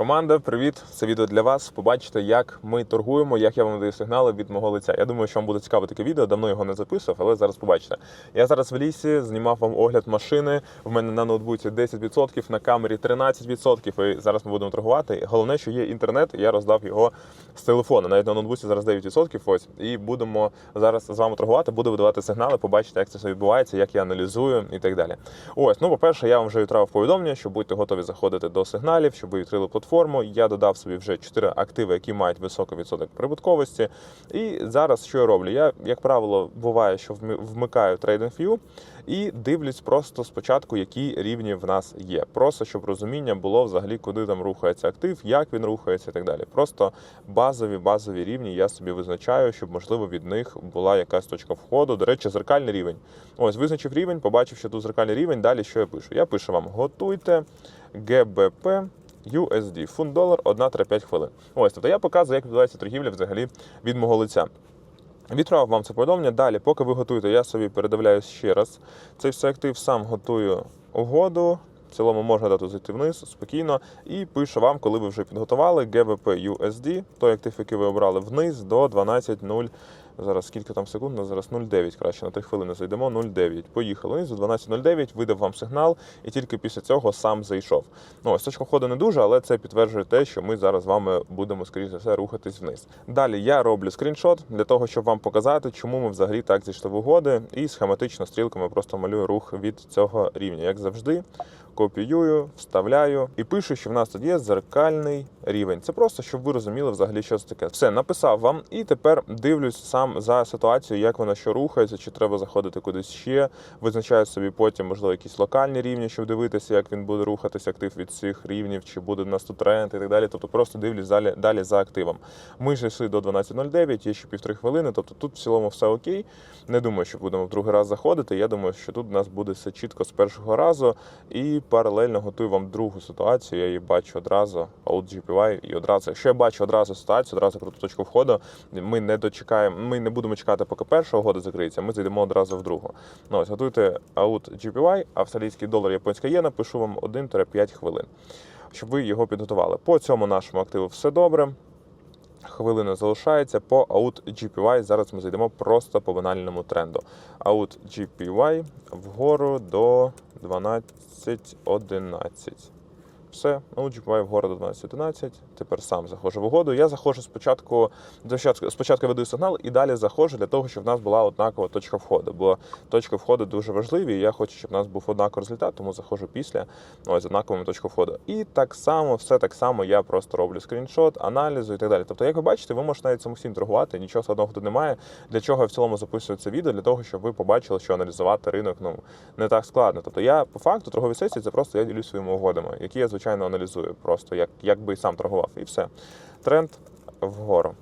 Команда, привіт! Це відео для вас. Побачите, як ми торгуємо, як я вам даю сигнали від мого лиця. Я думаю, що вам буде цікаве таке відео. Давно його не записував, але зараз побачите. Я зараз в лісі знімав вам огляд машини. В мене на ноутбуці 10%, на камері 13%. І зараз ми будемо торгувати. Головне, що є інтернет, я роздав його з телефону. Навіть на ноутбуці зараз 9%. Ось і будемо зараз з вами торгувати. Буду видавати сигнали, побачите, як це все відбувається, як я аналізую і так далі. Ось, ну по-перше, я вам вже відправив повідомлення, що будьте готові заходити до сигналів, щоб ви відкрили платформу. Я додав собі вже 4 активи, які мають високий відсоток прибутковості. І зараз що я роблю? Я, як правило, буває, що вми- вмикаю TradingView і дивлюсь просто спочатку, які рівні в нас є. Просто щоб розуміння було взагалі, куди там рухається актив, як він рухається і так далі. Просто базові базові рівні я собі визначаю, щоб можливо від них була якась точка входу. До речі, зеркальний рівень. Ось визначив рівень, побачив, що тут зеркальний рівень. Далі що я пишу? Я пишу вам: готуйте ГБП. USD, фунт долар 1-5 хвилин. Ось, тобто я показую, як відбувається торгівля взагалі від мого лиця. Відправив вам це повідомлення. Далі, поки ви готуєте, я собі передивляюсь ще раз. Цей все актив сам готую угоду. В цілому можна дати зайти вниз спокійно і пишу вам, коли ви вже підготували GBP USD, той актив, який ви обрали вниз до 12.0. Зараз скільки там секунд? Ну, Зараз 0,9 краще на 3 хвилини зайдемо. 0,9. Поїхали вниз до 12.09, видав вам сигнал, і тільки після цього сам зайшов. Ну, ось точка входу не дуже, але це підтверджує те, що ми зараз з вами будемо, скоріш за все, рухатись вниз. Далі я роблю скріншот для того, щоб вам показати, чому ми взагалі так зійшли в угоди, і схематично стрілками просто малюю рух від цього рівня. Як завжди, копіюю, вставляю і пишу, що в нас тут є зеркальний рівень. Це просто щоб ви розуміли взагалі, що це таке. Все написав вам, і тепер дивлюсь сам за ситуацією, як вона що рухається, чи треба заходити кудись ще. Визначаю собі потім, можливо, якісь локальні рівні, щоб дивитися, як він буде рухатися актив від цих рівнів, чи буде в нас тут тренд і так далі. Тобто просто дивлюсь далі, далі за активом. Ми ж йшли до 12.09, є ще півтори хвилини. Тобто тут в цілому все окей. Не думаю, що будемо в другий раз заходити. Я думаю, що тут у нас буде все чітко з першого разу. І паралельно готую вам другу ситуацію. Я її бачу одразу. Out GPY і одразу. Якщо я бачу одразу ситуацію, одразу круту точку входу. Ми не дочекаємо, ми не будемо чекати, поки перша угода закриється. Ми зайдемо одразу в другу. Ну ось готуйте out GPY, австралійський долар, японська єна. Пишу вам 1-5 хвилин, щоб ви його підготували. По цьому нашому активу все добре. Хвилина залишається по Out GPY. Зараз ми зайдемо просто по банальному тренду. Out GPY вгору до 12.11. Все, Out GPY вгору до 12.11. Тепер сам заходжу в угоду. Я заходжу спочатку, спочатку, веду сигнал і далі заходжу для того, щоб в нас була однакова точка входу. Бо точки входу дуже важливі. і Я хочу, щоб в нас був однаковий результат, тому заходжу після ось з однаковим точкою входу. І так само, все так само я просто роблю скріншот, аналізу і так далі. Тобто, як ви бачите, ви можете навіть самостійно торгувати, нічого складного тут немає. Для чого я в цілому записую це відео? Для того, щоб ви побачили, що аналізувати ринок ну не так складно. Тобто я по факту торгові сесії це просто я ділюсь своїми угодами, які я звичайно аналізую, просто як, як би і сам торгував, і все. Тренд вгору.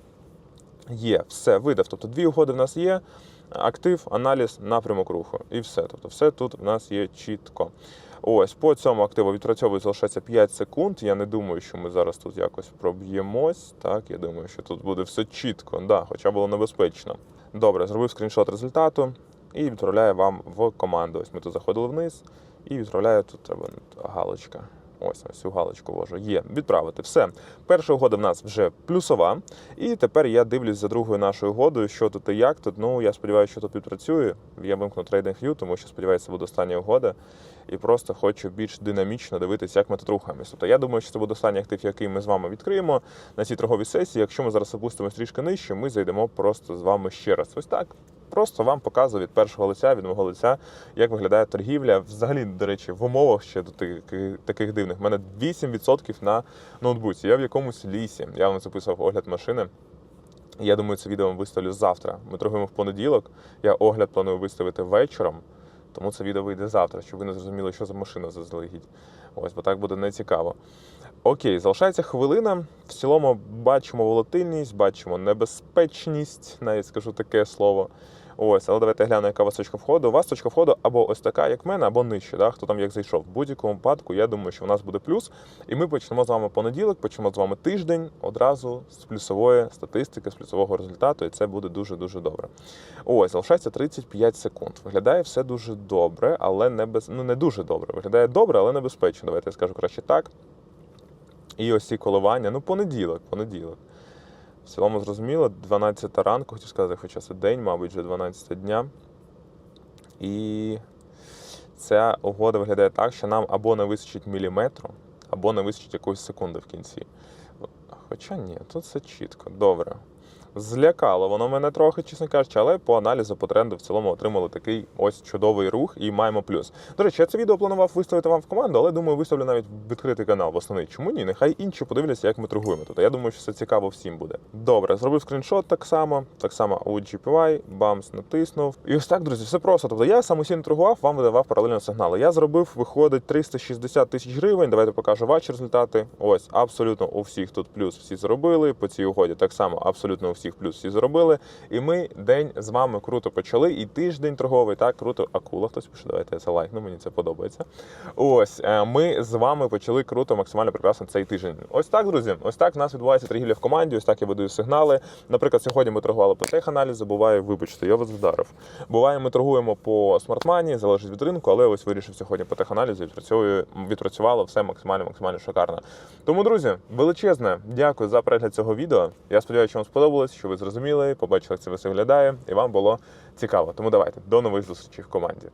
Є, все, видав. Тобто дві угоди в нас є. Актив, аналіз, напрямок руху. І все. Тобто, все тут в нас є чітко. Ось по цьому активу відпрацьовує залишається 5 секунд. Я не думаю, що ми зараз тут якось проб'ємось. Так, я думаю, що тут буде все чітко, да, хоча було небезпечно. Добре, зробив скріншот результату і відправляю вам в команду. Ось ми тут заходили вниз і відправляю тут треба галочка. Ось ось цю галочку вожу. Є, відправити. Все. Перша угода в нас вже плюсова. І тепер я дивлюсь за другою нашою угодою, що тут і як тут. Ну, я сподіваюся, що тут підпрацюю. Я вимкну TradingView, тому що сподіваюся, буде остання угода. І просто хочу більш динамічно дивитися, як ми тут рухаємося. Тобто я думаю, що це буде останній актив, який ми з вами відкриємо на цій торговій сесії. Якщо ми зараз опустимось трішки нижче, ми зайдемо просто з вами ще раз. Ось так. Просто вам показую від першого лиця, від мого лиця, як виглядає торгівля. Взагалі, до речі, в умовах ще до таких, таких дивних. У мене 8% на ноутбуці. Я в якомусь лісі. Я вам записував огляд машини. Я думаю, це відео виставлю завтра. Ми торгуємо в понеділок. Я огляд планую виставити вечором, тому це відео вийде завтра, щоб ви не зрозуміли, що за машина заздалегідь. Ось, бо так буде нецікаво. Окей, залишається хвилина. В цілому бачимо волатильність, бачимо небезпечність, навіть скажу таке слово. Ось, але давайте глянемо, яка у вас точка входу. У вас точка входу або ось така, як в мене, або нижче, да? хто там як зайшов. В будь-якому випадку, я думаю, що в нас буде плюс. І ми почнемо з вами понеділок, почнемо з вами тиждень одразу з плюсової статистики, з плюсового результату, і це буде дуже-дуже добре. Ось, залишається 35 секунд. Виглядає все дуже добре, але не без... ну, не дуже добре. Виглядає добре, але небезпечно. Давайте я скажу краще так. І ось ці коливання. Ну, понеділок, понеділок. Цілому зрозуміло, 12 ранку, хотів сказати, хоча це день, мабуть, вже 12 дня. І ця угода виглядає так, що нам або не вистачить міліметру, або не вистачить якоїсь секунди в кінці. Хоча ні, тут все чітко. Добре. Злякало воно мене трохи, чесно кажучи, але по аналізу по тренду в цілому отримали такий ось чудовий рух і маємо плюс. До речі, я це відео планував виставити вам в команду, але думаю, виставлю навіть відкритий канал в основний. Чому ні? Нехай інші подивляться, як ми торгуємо тут. Я думаю, що це цікаво всім буде. Добре, зробив скріншот так само, так само у GPY, бамс натиснув. І ось так, друзі, все просто. Тобто я самостійно торгував, вам видавав паралельно сигнали. Я зробив, виходить 360 тисяч гривень. Давайте покажу ваші результати. Ось абсолютно у всіх тут плюс всі зробили. По цій угоді так само абсолютно у всіх плюс всі зробили. І ми день з вами круто почали. І тиждень торговий, так круто. Акула хтось пише, давайте я це лайкну, мені це подобається. Ось е, ми з вами почали круто, максимально прекрасно цей тиждень. Ось так, друзі. Ось так в нас відбувається торгівля в команді. Ось так я видаю сигнали. Наприклад, сьогодні ми торгували по теханалізу. Буває, вибачте, я вас вдарив. Буває, ми торгуємо по смартмані, залежить від ринку, але ось вирішив сьогодні по теханалізу. Відпрацьовую, відпрацювало все максимально, максимально шикарно. Тому, друзі, величезне дякую за перегляд цього відео. Я сподіваюся, що вам сподобалось, що ви зрозуміли, побачили, як це все виглядає, і вам було цікаво. Тому давайте до нових зустрічей в команді.